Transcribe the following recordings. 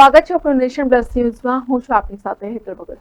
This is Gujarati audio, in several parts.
સ્વાગત છે આપણું નેશન પ્લસ ન્યૂઝમાં. હું છું આપની સાથે હેતર ભગત.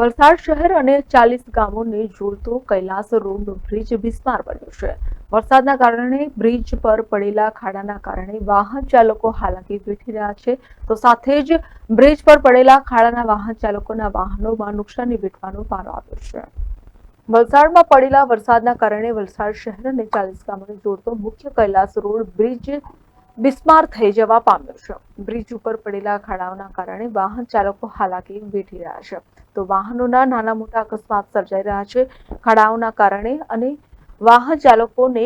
વલસાડ શહેર અને ચાલીસ ગામોને જોડતો કૈલાસ રોડનો બ્રિજ બિસ્માર બન્યો છે. વરસાદના કારણે બ્રિજ પર પડેલા ખાડાના કારણે વાહન ચાલકો હાલાકી વેઠી રહ્યા છે. તો સાથે જ બ્રિજ પર પડેલા ખાડાના વાહન ચાલકોના વાહનોમાં નુકસાની વેઠવાનો પારો આવ્યો છે. વલસાડમાં પડેલા વરસાદના કારણે વલસાડ શહેર અને ચાલીસ ગામોને જોડતો મુખ્ય કૈલાસ રોડ બ્રિજ બિસ્માર થઈ જવા પામ્યો છે. બ્રિજ ઉપર પડેલા ખાડાઓના કારણે વાહન ચાલકો હાલાકી વેઠી રહ્યા છે. તો વાહનોના નાના મોટા અકસ્માત સર્જાઈ રહ્યા છે. ખાડાઓના કારણે અને વાહન ચાલકોને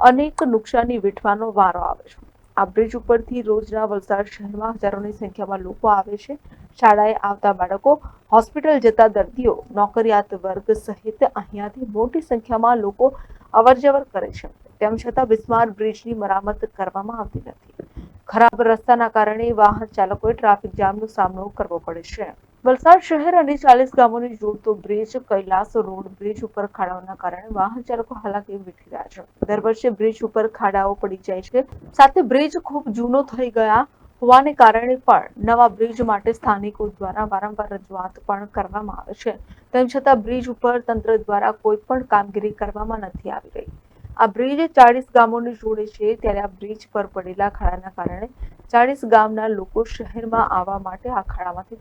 અનેક નુકસાની વેઠવાનો વારો આવે છે. આ બ્રિજ ઉપરથી રોજના વલસાડ શહેરમાં હજારોની સંખ્યામાં લોકો આવે છે. શાળાએ આવતા બાળકો, હોસ્પિટલ જતા દર્દીઓ, નોકરિયાત વર્ગ સહિત અહીંયાથી મોટી સંખ્યામાં લોકો અવરજવર કરે છે. તેમ છતાં બિસ્માર બ્રિજની મરામત કરવામાં આવતી નથી. ખરાબ રસ્તાના કારણે વાહન ચાલકોએ ટ્રાફિક જામનો સામનો કરવો પડે છે. વલસાડ શહેર અને ચાલીસ ગામોને જોડતો બ્રિજ, કૈલાસ રોડ બ્રિજ ઉપર ખાડાઓના કારણે વાહન ચાલકો હાલાકી વેઠી રહ્યા છે. દર વર્ષે બ્રિજ ઉપર ખાડાઓ પડી જાય છે. સાથે બ્રિજ ખૂબ જૂનો થઈ ગયા હોવાને કારણે પણ નવા બ્રિજ માટે સ્થાનિકો દ્વારા વારંવાર રજૂઆત પણ કરવામાં આવે છે. તેમ છતાં બ્રિજ ઉપર તંત્ર દ્વારા કોઈ પણ કામગીરી કરવામાં નથી આવી રહી. આ બ્રિજ ચાળીસ ગામોને જોડે છે ત્યારે આ બ્રિજ પર પડેલા ખાડાના કારણે ચાળીસ ગામના લોકો શહેરમાં આવવા માટે આ ખાડામાંથી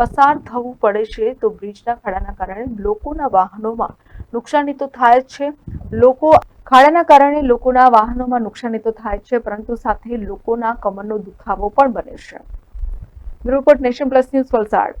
પસાર થવું પડે છે. તો બ્રિજના ખાડાના કારણે લોકોના વાહનોમાં નુકસાની તો થાય જ છે. લોકો ખાડાના કારણે લોકોના વાહનોમાં નુકસાની તો થાય છે, પરંતુ સાથે લોકોના કમરનો દુખાવો પણ બને છે. Report nation plus news Valsad.